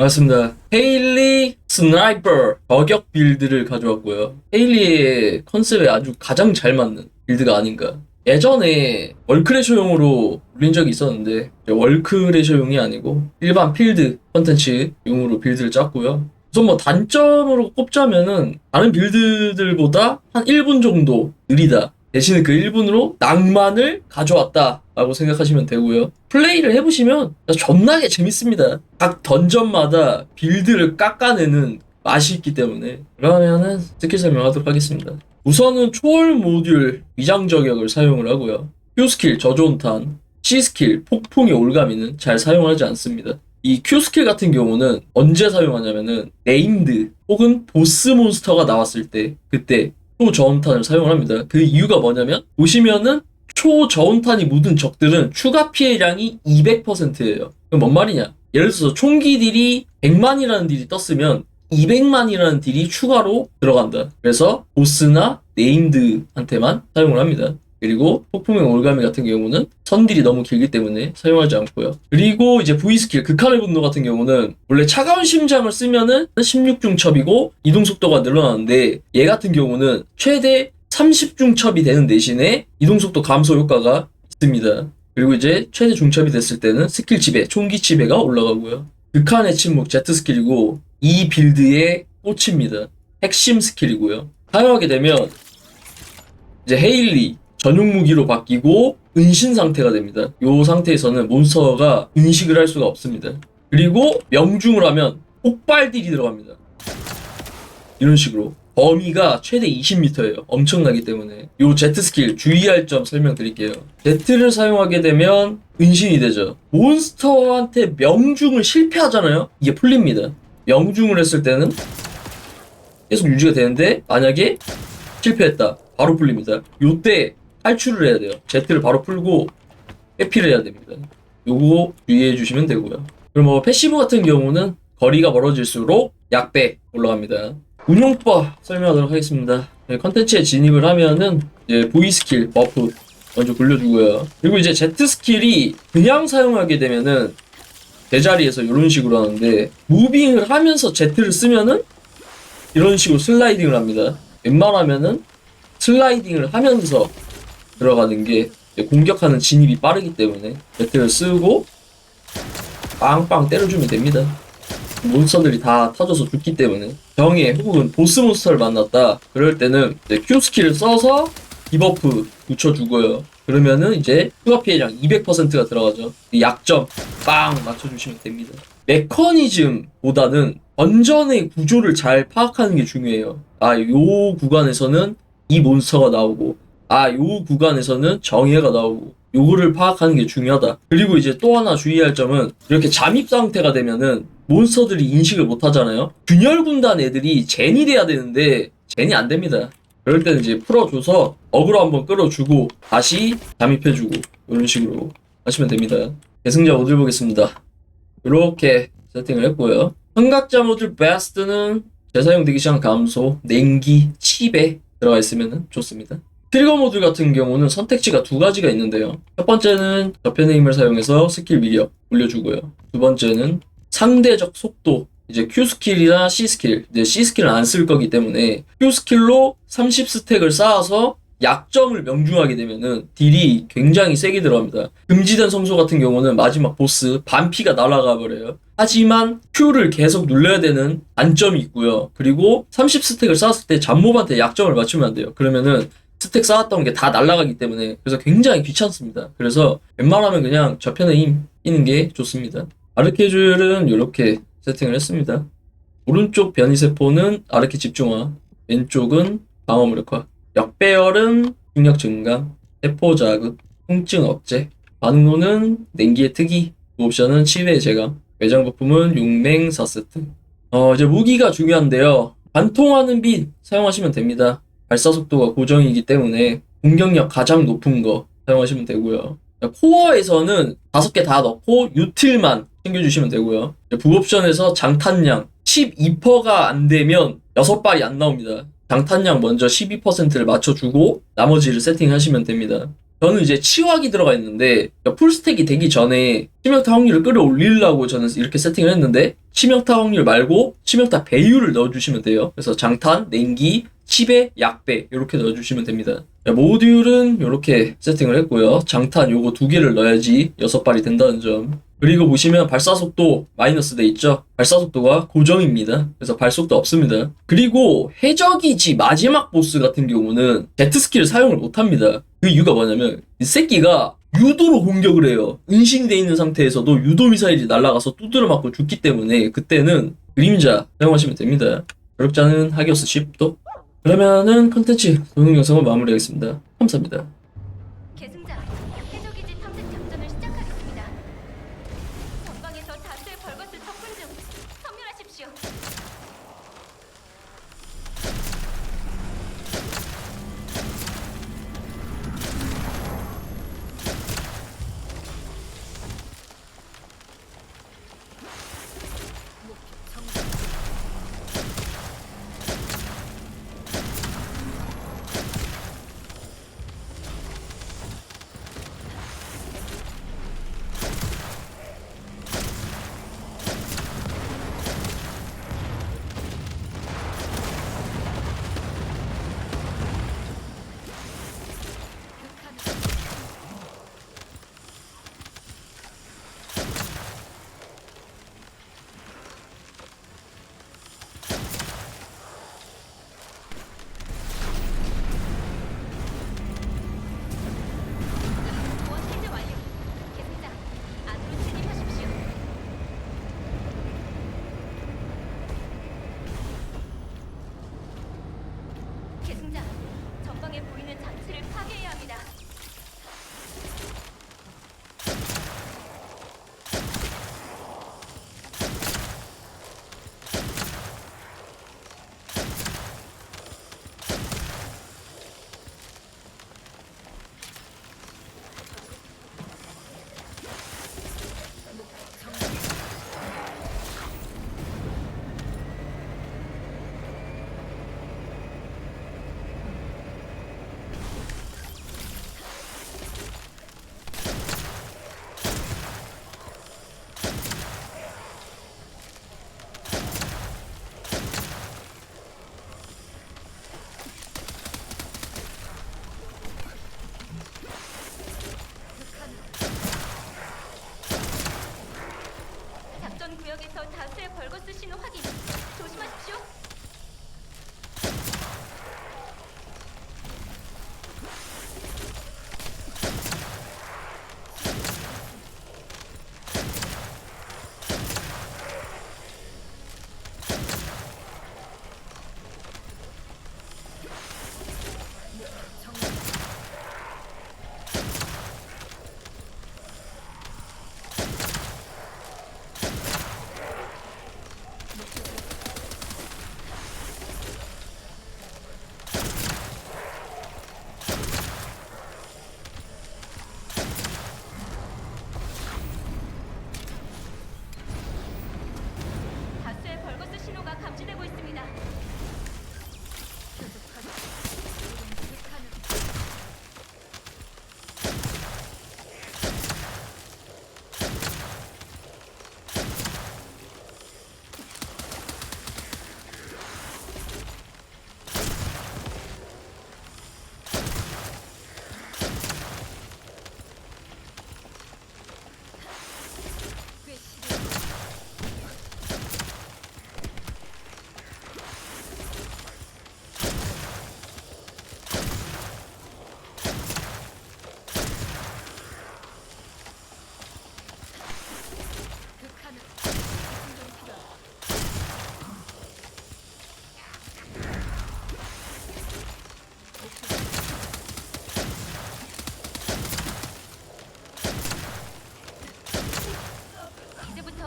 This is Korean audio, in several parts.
반갑습니다. 헤일리 스나이퍼 저격 빌드를 가져왔고요. 헤일리의 컨셉에 아주 가장 잘 맞는 빌드가 아닌가. 예전에 월크래셔용으로 올린 적이 있었는데 월크래셔용이 아니고 일반 필드 컨텐츠용으로 빌드를 짰고요. 우선 뭐 단점으로 꼽자면은 다른 빌드들보다 한 1분 정도 느리다. 대신에 그 1분으로 낭만을 가져왔다. 라고 생각하시면 되고요. 플레이를 해보시면 존나게 재밌습니다. 각 던전마다 빌드를 깎아내는 맛이 있기 때문에. 그러면은 스킬 설명하도록 하겠습니다. 우선은 초월 모듈 위장 저격을 사용을 하고요. Q 스킬 저조온탄, C 스킬 폭풍의 올가미는 잘 사용하지 않습니다. 이 Q 스킬 같은 경우는 언제 사용하냐면은 네임드 혹은 보스 몬스터가 나왔을 때 그때 초저온탄을 사용을 합니다. 그 이유가 뭐냐면 보시면은 초저온탄이 묻은 적들은 추가 피해량이 200%예요. 그럼 뭔 말이냐? 예를 들어서 총기 딜이 100만이라는 딜이 떴으면 200만이라는 딜이 추가로 들어간다. 그래서 보스나 네임드한테만 사용을 합니다. 그리고 폭풍의 올가미 같은 경우는 선딜이 너무 길기 때문에 사용하지 않고요. 그리고 이제 V 스킬 극한의 분노 같은 경우는 원래 차가운 심장을 쓰면은 16중 첩이고 이동 속도가 늘어나는데 얘 같은 경우는 최대 30중 첩이 되는 대신에 이동 속도 감소 효과가 있습니다. 그리고 이제 최대 중첩이 됐을 때는 스킬 지배, 총기 지배가 올라가고요. 극한의 침묵 제트 스킬이고 이 빌드의 꽃입니다. 핵심 스킬이고요. 사용하게 되면 이제 헤일리 전용 무기로 바뀌고 은신 상태가 됩니다. 이 상태에서는 몬스터가 인식을 할 수가 없습니다. 그리고 명중을 하면 폭발 딜이 들어갑니다. 이런 식으로 범위가 최대 20m예요. 엄청나기 때문에 이 제트 스킬 주의할 점 설명드릴게요. 제트를 사용하게 되면 은신이 되죠. 몬스터한테 명중을 실패하잖아요. 이게 풀립니다. 명중을 했을 때는 계속 유지가 되는데 만약에 실패했다. 바로 풀립니다. 요때 탈출을 해야 돼요. 제트를 바로 풀고 회피를 해야 됩니다. 요거 주의해 주시면 되고요. 그리고 뭐 패시브 같은 경우는 거리가 멀어질수록 약배 올라갑니다. 운용법 설명하도록 하겠습니다. 네, 컨텐츠에 진입을 하면은 이제 V 스킬 버프 먼저 굴려주고요. 그리고 이제 Z 스킬이 그냥 사용하게 되면은 제자리에서 이런 식으로 하는데 무빙을 하면서 Z를 쓰면은 이런 식으로 슬라이딩을 합니다. 웬만하면은 슬라이딩을 하면서 들어가는 게 공격하는 진입이 빠르기 때문에 Z를 쓰고 빵빵 때려주면 됩니다. 몬스터들이 다 터져서 죽기 때문에. 정예 혹은 보스 몬스터를 만났다. 그럴 때는 Q 스킬을 써서 디버프 붙여 주고요. 그러면은 이제 추가 피해량 200%가 들어가죠. 이 약점 빵 맞춰주시면 됩니다. 메커니즘보다는 던전의 구조를 잘 파악하는 게 중요해요. 아 요 구간에서는 이 몬스터가 나오고 아 요 구간에서는 정예가 나오고 요거를 파악하는 게 중요하다. 그리고 이제 또 하나 주의할 점은 이렇게 잠입 상태가 되면은 몬스터들이 인식을 못 하잖아요. 균열 군단 애들이 젠이 돼야 되는데 젠이 안 됩니다. 그럴 때는 이제 풀어줘서 어그로 한번 끌어주고 다시 잠입해주고 이런 식으로 하시면 됩니다. 계승자 모드를 보겠습니다. 이렇게 세팅을 했고요. 삼각자 모듈 베스트는 재사용 대기 시간 감소, 냉기, 칩에 들어가 있으면 좋습니다. 트리거 모듈 같은 경우는 선택지가 두 가지가 있는데요. 첫 번째는 저편의 힘을 사용해서 스킬 위력 올려주고요. 두 번째는 상대적 속도, 이제 Q 스킬이나 C 스킬, 이제 C 스킬은 안 쓸 거기 때문에 Q 스킬로 30 스택을 쌓아서 약점을 명중하게 되면은 딜이 굉장히 세게 들어갑니다. 금지된 성소 같은 경우는 마지막 보스 반피가 날아가 버려요. 하지만 Q를 계속 눌러야 되는 단점이 있고요. 그리고 30 스택을 쌓았을 때 잡몹한테 약점을 맞추면 안 돼요. 그러면은 스택 쌓았던 게 다 날아가기 때문에 그래서 굉장히 귀찮습니다. 그래서 웬만하면 그냥 저편에 힘 끼는 게 좋습니다. 아르케줄은 이렇게 세팅을 했습니다. 오른쪽 변이세포는 아르케 집중화, 왼쪽은 방어 무력화, 역배열은 중력 증강, 세포 자극, 통증 억제, 반응로는 냉기의 특이, 옵션은 치외 제감, 외장 부품은 용맹 4세트. 어, 이제 무기가 중요한데요. 반통하는 빛 사용하시면 됩니다. 발사 속도가 고정이기 때문에 공격력 가장 높은 거 사용하시면 되고요. 코어에서는 다섯 개 다 넣고 유틸만 챙겨주시면 되고요. 부옵션에서 장탄량 12%가 안 되면 6발이 안 나옵니다. 장탄량 먼저 12%를 맞춰주고 나머지를 세팅하시면 됩니다. 저는 이제 치유하기 들어가 있는데 그러니까 풀스택이 되기 전에 치명타 확률을 끌어올리려고 저는 이렇게 세팅을 했는데 치명타 확률 말고 치명타 배율을 넣어주시면 돼요. 그래서 장탄, 냉기, 치배, 약배 이렇게 넣어주시면 됩니다. 자, 모듈은 이렇게 세팅을 했고요. 장탄 요거 두 개를 넣어야지 여섯 발이 된다는 점. 그리고 보시면 발사속도 마이너스 돼 있죠? 발사속도가 고정입니다. 그래서 발속도 없습니다. 그리고 해적이지 마지막 보스 같은 경우는 제트스키를 사용을 못합니다. 그 이유가 뭐냐면 이 새끼가 유도로 공격을 해요. 은신돼 있는 상태에서도 유도 미사일이 날아가서 두드려 맞고 죽기 때문에 그때는 그림자 사용하시면 됩니다. 조력자는 하기오스 10도. 그러면은 컨텐츠 동영 영상을 마무리하겠습니다. 감사합니다.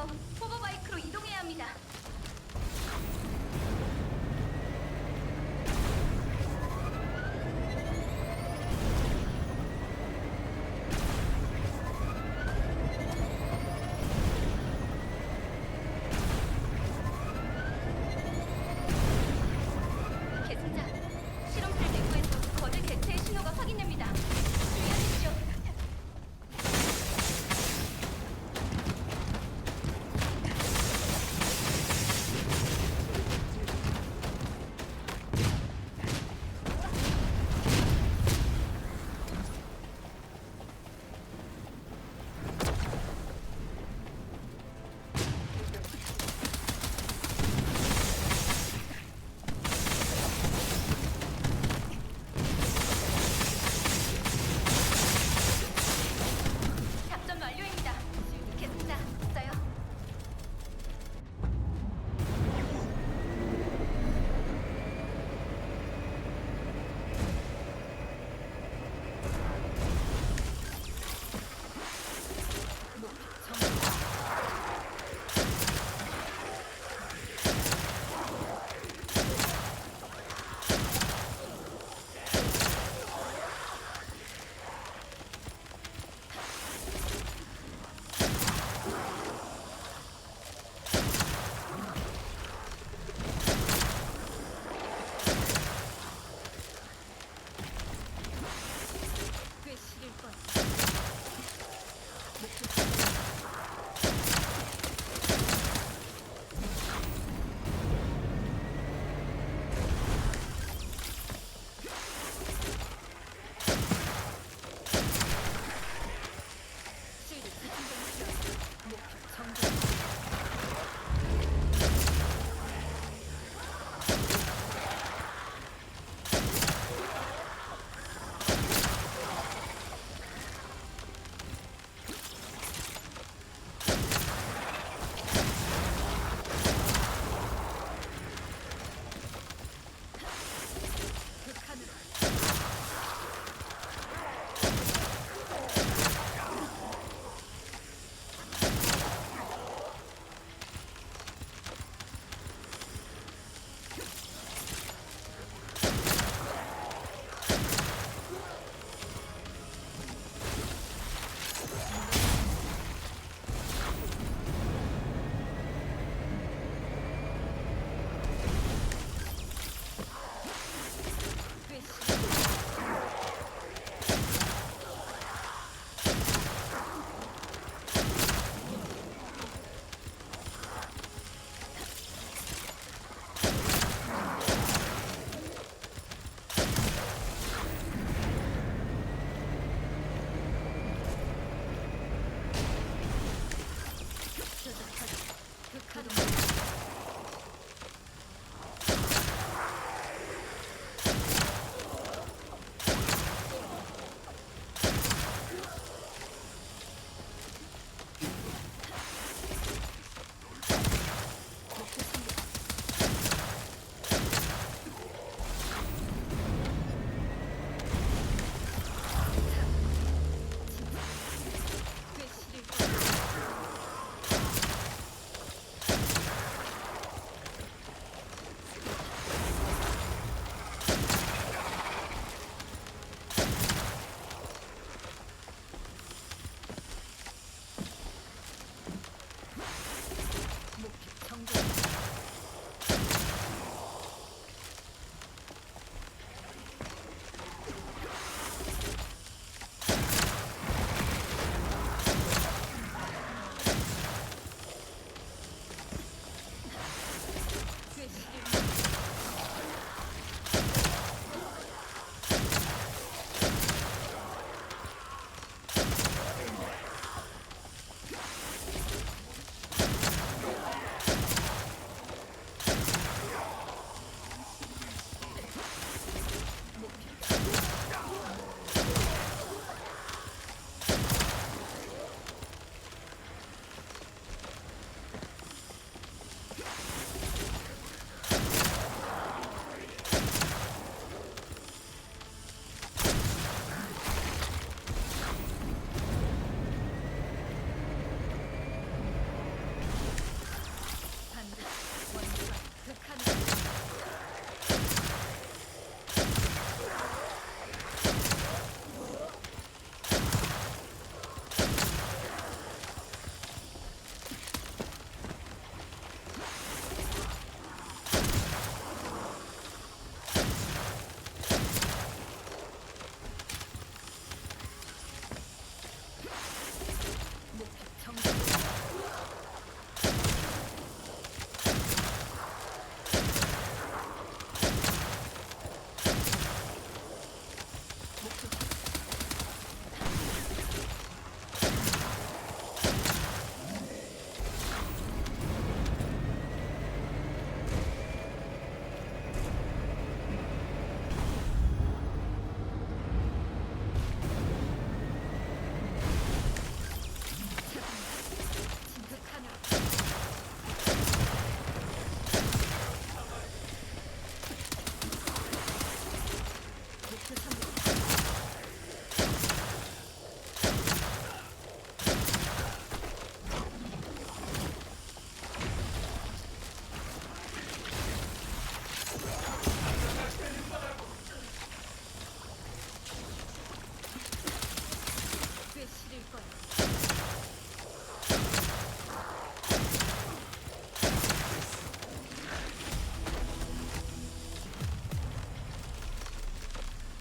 go.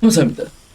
감사합니다.